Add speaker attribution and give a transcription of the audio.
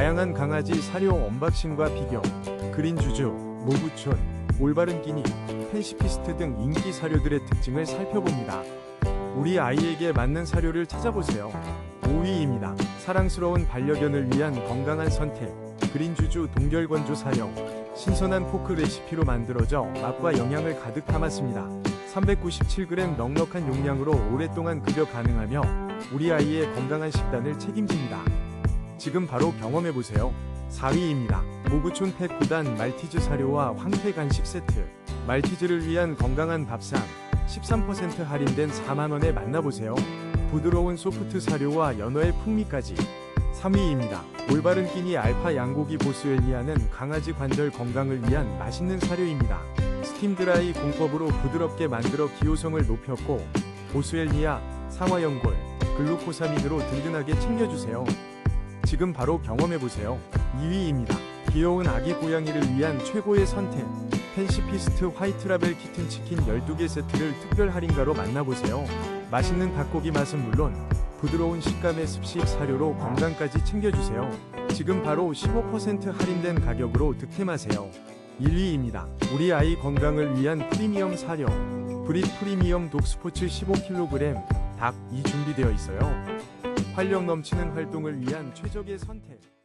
Speaker 1: 다양한 강아지 사료 언박싱과 비교, 그린 주주, 모구촌, 올바른 끼니, 펜시피스트 등 인기 사료들의 특징을 살펴봅니다. 우리 아이에게 맞는 사료를 찾아보세요. 5위입니다. 사랑스러운 반려견을 위한 건강한 선택. 그린주주 동결건조 사료. 신선한 포크 레시피로 만들어져 맛과 영양을 가득 담았습니다. 397g 넉넉한 용량으로 오랫동안 급여 가능하며 우리 아이의 건강한 식단을 책임집니다. 지금 바로 경험해보세요. 4위입니다. 모구촌 펫 9단 말티즈 사료와 황태 간식 세트. 말티즈를 위한 건강한 밥상. 13% 할인된 4만원에 만나보세요. 부드러운 소프트 사료와 연어의 풍미까지. 3위입니다. 올바른 끼니 알파 양고기 보스웰리아는 강아지 관절 건강을 위한 맛있는 사료입니다. 스팀 드라이 공법으로 부드럽게 만들어 기호성을 높였고 보스웰리아, 상화연골, 글루코사민으로 든든하게 챙겨주세요. 지금 바로 경험해보세요. 2위입니다. 귀여운 아기 고양이를 위한 최고의 선택. 펜시피스트 화이트라벨 키튼 치킨 12개 세트를 특별 할인가로 만나보세요. 맛있는 닭고기 맛은 물론 부드러운 식감의 습식 사료로 건강까지 챙겨주세요. 지금 바로 15% 할인된 가격으로 득템하세요. 1위입니다. 우리 아이 건강을 위한 프리미엄 사료. 브릿 프리미엄 독스포츠 15kg 닭이 준비되어 있어요. 활력 넘치는 활동을 위한 최적의 선택.